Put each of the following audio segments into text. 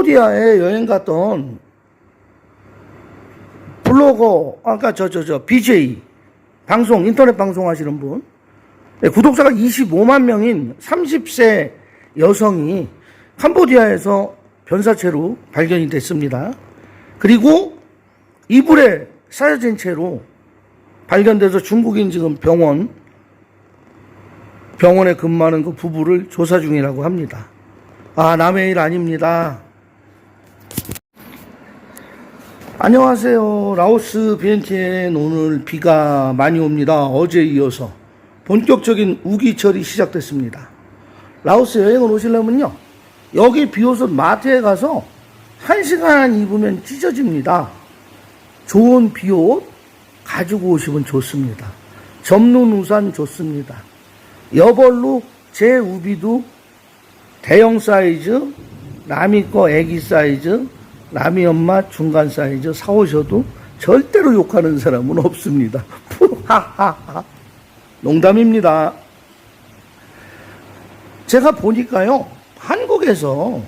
캄보디아에 여행 갔던 블로거, 아까 저, 저, 저, BJ, 방송, 인터넷 방송 하시는 분, 네, 구독자가 25만 명인 30세 여성이 캄보디아에서 변사체로 발견이 됐습니다. 그리고 이불에 쌓여진 채로 발견돼서 중국인 지금 병원, 병원에 근무하는 그 부부를 조사 중이라고 합니다. 아, 남의 일 아닙니다. 안녕하세요. 라오스 비엔티엔 오늘 비가 많이 옵니다. 어제 이어서 본격적인 우기철이 시작됐습니다. 라오스 여행을 오시려면요. 여기 비오선 마트에 가서 한 시간 입으면 찢어집니다. 좋은 비옷 가지고 오시면 좋습니다. 접는 우산 좋습니다. 여벌로 제 우비도 대형 사이즈, 남이 거 애기 사이즈, 남이 엄마 중간 사이즈 사오셔도 절대로 욕하는 사람은 없습니다. 하하하. 농담입니다. 제가 보니까요, 한국에서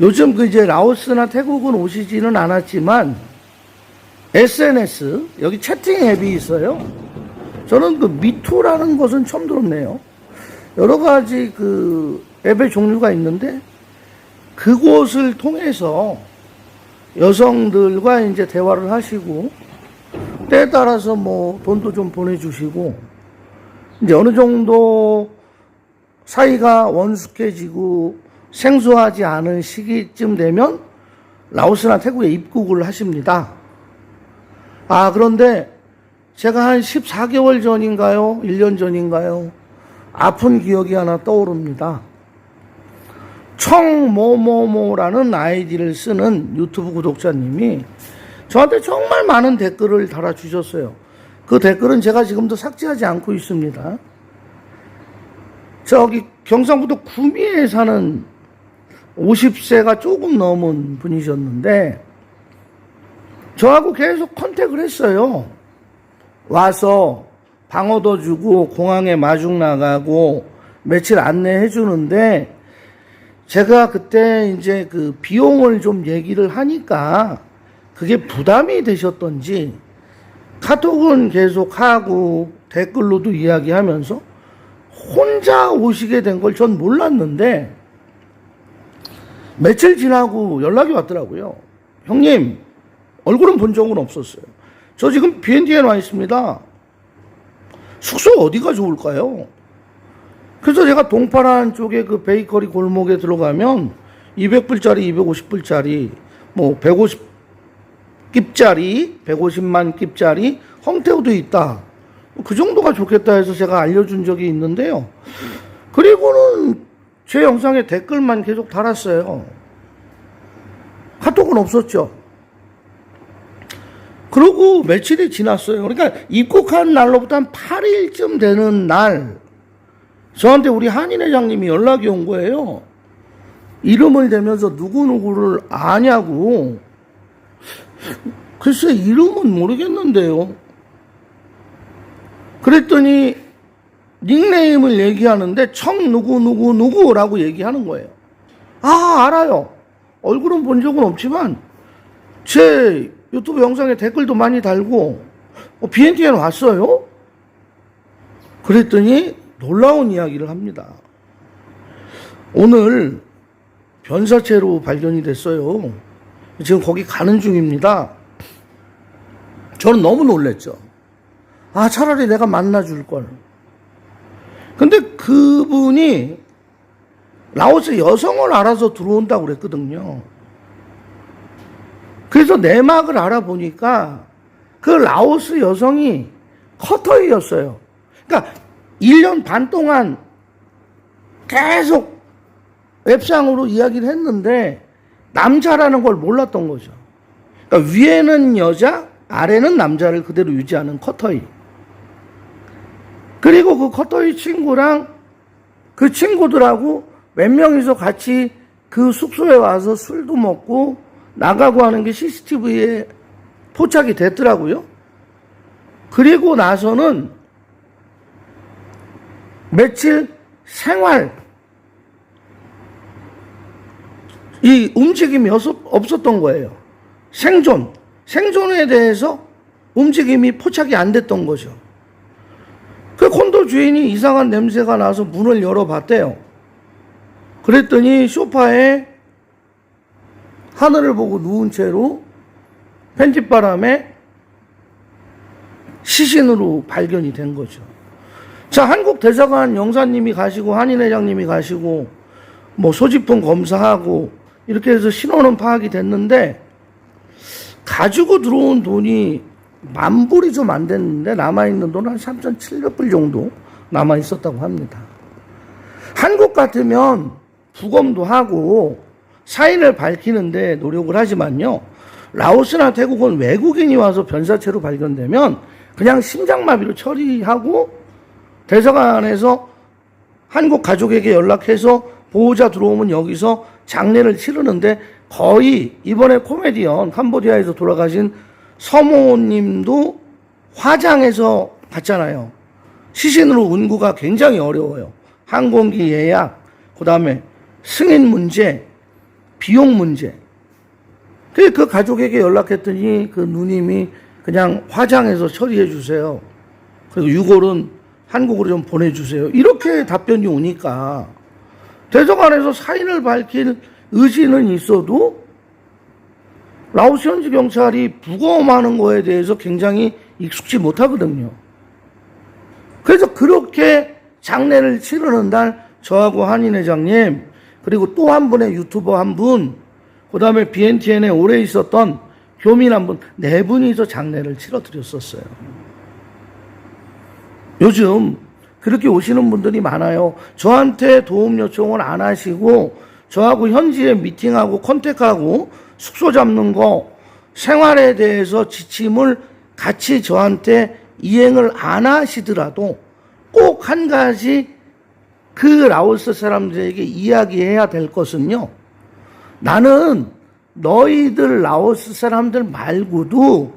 요즘 그 이제 라오스나 태국은 오시지는 않았지만 SNS 여기 채팅 앱이 있어요. 저는 그 미투라는 것은 처음 들었네요. 여러 가지 그 앱의 종류가 있는데 그곳을 통해서 여성들과 이제 대화를 하시고 때에 따라서 뭐 돈도 좀 보내주시고 이제 어느 정도 사이가 원숙해지고 생소하지 않은 시기쯤 되면 라오스나 태국에 입국을 하십니다. 아, 그런데 제가 한 14개월 전인가요? 1년 전인가요? 아픈 기억이 하나 떠오릅니다. 청모모모라는 아이디를 쓰는 유튜브 구독자님이 저한테 정말 많은 댓글을 달아주셨어요. 그 댓글은 제가 지금도 삭제하지 않고 있습니다. 저기 경상북도 구미에 사는 50세가 조금 넘은 분이셨는데 저하고 계속 컨택을 했어요. 와서 방어도 주고 공항에 마중 나가고 며칠 안내해 주는데 제가 그때 이제 그 비용을 좀 얘기를 하니까 그게 부담이 되셨던지 카톡은 계속 하고 댓글로도 이야기하면서 혼자 오시게 된 걸 전 몰랐는데 며칠 지나고 연락이 왔더라고요. 형님, 얼굴은 본 적은 없었어요. 저 지금 BND에 와 있습니다. 숙소 어디가 좋을까요? 그래서 제가 동파란 쪽에 그 베이커리 골목에 들어가면 200불짜리, 250불짜리, 뭐 150 깁짜리, 150만 깁짜리 헝테우도 있다. 그 정도가 좋겠다 해서 제가 알려준 적이 있는데요. 그리고는 제 영상에 댓글만 계속 달았어요. 카톡은 없었죠. 그러고 며칠이 지났어요. 그러니까 입국한 날로부터 한 8일쯤 되는 날, 저한테 우리 한인 회장님이 연락이 온 거예요. 이름을 대면서 누구누구를 아냐고. 글쎄, 이름은 모르겠는데요. 그랬더니 닉네임을 얘기하는데 청 누구 누구 누구라고 얘기하는 거예요. 아 알아요. 얼굴은 본 적은 없지만 제 유튜브 영상에 댓글도 많이 달고 어, BNT에는 왔어요. 그랬더니 놀라운 이야기를 합니다. 오늘 변사체로 발견이 됐어요. 지금 거기 가는 중입니다. 저는 너무 놀랬죠. 아, 차라리 내가 만나줄 걸. 근데 그분이 라오스 여성을 알아서 들어온다고 그랬거든요. 그래서 내막을 알아보니까 그 라오스 여성이 커터이였어요. 그러니까 1년 반 동안 계속 웹상으로 이야기를 했는데 남자라는 걸 몰랐던 거죠. 그러니까 위에는 여자, 아래는 남자를 그대로 유지하는 커터이. 그리고 그 커터이 친구랑 그 친구들하고 몇 명이서 같이 그 숙소에 와서 술도 먹고 나가고 하는 게 CCTV에 포착이 됐더라고요. 그리고 나서는 며칠 생활 이 움직임이 없었- 없었던 거예요. 생존, 생존에 대해서 움직임이 포착이 안 됐던 거죠. 그 콘도 주인이 이상한 냄새가 나서 문을 열어봤대요. 그랬더니 소파에 하늘을 보고 누운 채로 팬티바람에 시신으로 발견이 된 거죠. 자, 한국 대사관 영사님이 가시고 한인 회장님이 가시고 뭐 소지품 검사하고 이렇게 해서 신원은 파악이 됐는데 가지고 들어온 돈이 만 불이 좀 안 됐는데 남아있는 돈은 한 3,700불 정도 남아있었다고 합니다. 한국 같으면 부검도 하고 사인을 밝히는데 노력을 하지만요. 라오스나 태국은 외국인이 와서 변사체로 발견되면 그냥 심장마비로 처리하고 대사관에서 한국 가족에게 연락해서 보호자 들어오면 여기서 장례를 치르는데 거의 이번에 코미디언 캄보디아에서 돌아가신 서모님도 화장해서 갔잖아요. 시신으로 운구가 굉장히 어려워요. 항공기 예약, 그 다음에 승인 문제, 비용 문제. 그, 그 가족에게 연락했더니 그 누님이 그냥 화장해서 처리해 주세요. 그리고 유골은 한국으로 좀 보내주세요. 이렇게 답변이 오니까 대사관에서 사인을 밝힐 의지는 있어도 라오스 현지 경찰이 부검하는 거에 대해서 굉장히 익숙지 못하거든요. 그래서 그렇게 장례를 치르는 날 저하고 한인 회장님 그리고 또 한 분의 유튜버 한 분, 그 다음에 BNTN에 오래 있었던 교민 한 분, 네 분이서 장례를 치러 드렸었어요. 요즘 그렇게 오시는 분들이 많아요. 저한테 도움 요청을 안 하시고 저하고 현지에 미팅하고 컨택하고 숙소 잡는 거 생활에 대해서 지침을 같이 저한테 이행을 안 하시더라도 꼭 한 가지 그 라오스 사람들에게 이야기해야 될 것은요. 나는 너희들 라오스 사람들 말고도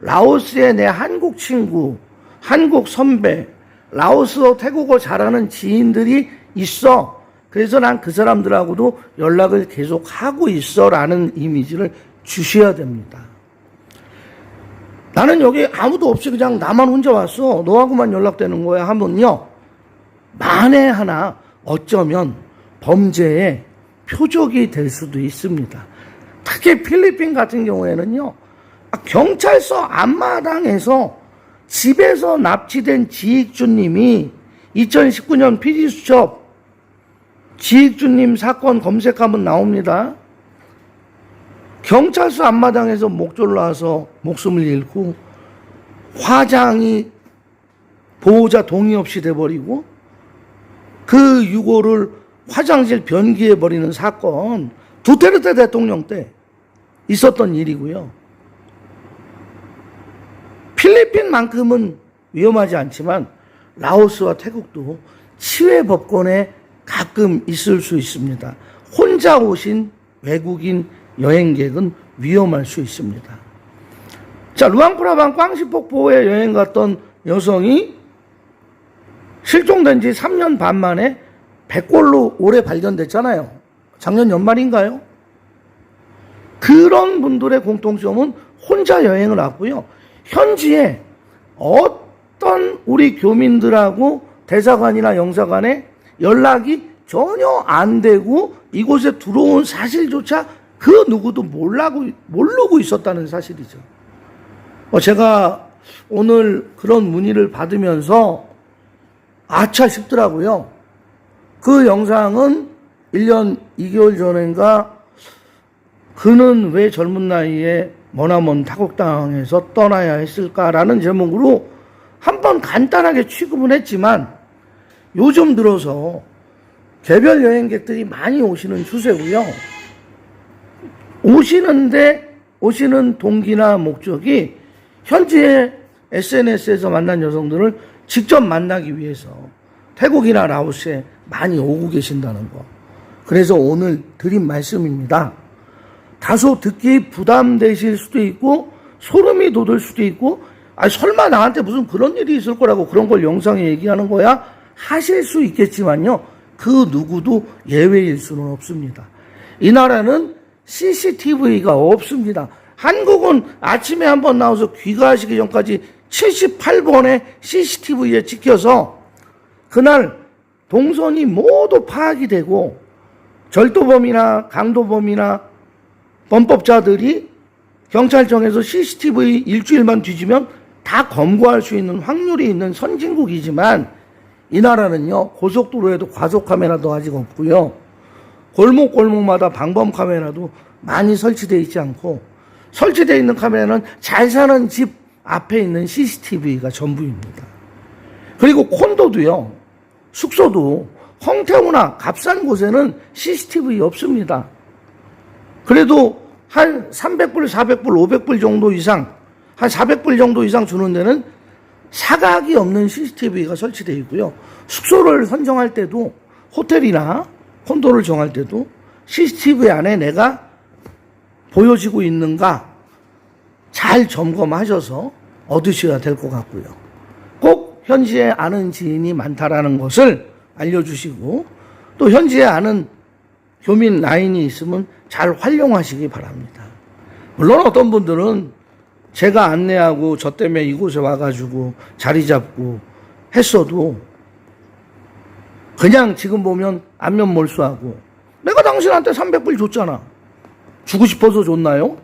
라오스의 내 한국 친구, 한국 선배, 라오스어 태국어 잘하는 지인들이 있어. 그래서 난 그 사람들하고도 연락을 계속 하고 있어. 라는 이미지를 주셔야 됩니다. 나는 여기 아무도 없이 그냥 나만 혼자 왔어. 너하고만 연락되는 거야. 하면요. 만에 하나 어쩌면 범죄의 표적이 될 수도 있습니다. 특히 필리핀 같은 경우에는요. 아, 경찰서 앞마당에서 집에서 납치된 지익주님이 2019년 PD수첩 지익주님 사건 검색하면 나옵니다. 경찰서 앞마당에서 목졸라서 목숨을 잃고 화장이 보호자 동의 없이 돼버리고 그 유고를 화장실 변기에 버리는 사건 두테르테 대통령 때 있었던 일이고요. 필리핀만큼은 위험하지 않지만 라오스와 태국도 치외 법권에 가끔 있을 수 있습니다. 혼자 오신 외국인 여행객은 위험할 수 있습니다. 자, 루앙프라방 꽝시폭포에 여행 갔던 여성이 실종된 지 3년 반 만에 백골로 올해 발견됐잖아요. 작년 연말인가요? 그런 분들의 공통점은 혼자 여행을 왔고요. 현지에 어떤 우리 교민들하고 대사관이나 영사관에 연락이 전혀 안 되고 이곳에 들어온 사실조차 그 누구도 몰라고, 모르고 있었다는 사실이죠. 어, 제가 오늘 그런 문의를 받으면서 아차 싶더라고요. 그 영상은 1년 2개월 전인가 그는 왜 젊은 나이에 머나먼 타국 땅에서 떠나야 했을까라는 제목으로 한번 간단하게 취급은 했지만 요즘 들어서 개별 여행객들이 많이 오시는 추세고요. 오시는데 오시는 동기나 목적이 현지의 SNS에서 만난 여성들을 직접 만나기 위해서 태국이나 라오스에 많이 오고 계신다는 거. 그래서 오늘 드린 말씀입니다. 다소 듣기 부담되실 수도 있고 소름이 돋을 수도 있고 아 설마 나한테 무슨 그런 일이 있을 거라고 그런 걸 영상에 얘기하는 거야? 하실 수 있겠지만요. 그 누구도 예외일 수는 없습니다. 이 나라는 CCTV가 없습니다. 한국은 아침에 한 번 나와서 귀가하시기 전까지 78번의 CCTV에 찍혀서 그날 동선이 모두 파악이 되고 절도범이나 강도범이나 범법자들이 경찰청에서 CCTV 일주일만 뒤지면 다 검거할 수 있는 확률이 있는 선진국이지만 이 나라는요 고속도로에도 과속 카메라도 아직 없고요 골목 골목마다 방범 카메라도 많이 설치되어 있지 않고 설치되어 있는 카메라는 잘 사는 집 앞에 있는 CCTV가 전부입니다. 그리고 콘도도요 숙소도 홍태우나 값싼 곳에는 CCTV 없습니다. 그래도 한 300불, 400불, 500불 정도 이상, 한 400불 정도 이상 주는 데는 사각이 없는 CCTV가 설치되어 있고요. 숙소를 선정할 때도 호텔이나 콘도를 정할 때도 CCTV 안에 내가 보여지고 있는가 잘 점검하셔서 얻으셔야 될 것 같고요. 꼭 현지에 아는 지인이 많다라는 것을 알려주시고 또 현지에 아는 교민 라인이 있으면 잘 활용하시기 바랍니다. 물론 어떤 분들은 제가 안내하고 저 때문에 이곳에 와가지고 자리 잡고 했어도 그냥 지금 보면 안면 몰수하고 내가 당신한테 300불 줬잖아. 주고 싶어서 줬나요?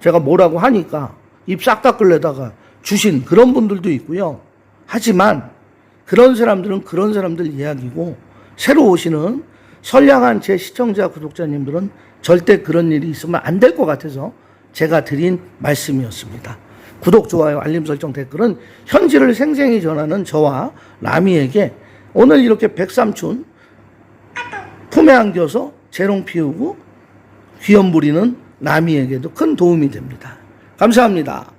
제가 뭐라고 하니까 입 싹 닦을래다가 주신 그런 분들도 있고요. 하지만 그런 사람들은 그런 사람들 이야기고 새로 오시는 선량한 제 시청자 구독자님들은 절대 그런 일이 있으면 안 될 것 같아서 제가 드린 말씀이었습니다. 구독, 좋아요, 알림 설정, 댓글은 현지를 생생히 전하는 저와 라미에게 오늘 이렇게 백삼촌 품에 안겨서 재롱 피우고 귀염 부리는 라미에게도 큰 도움이 됩니다. 감사합니다.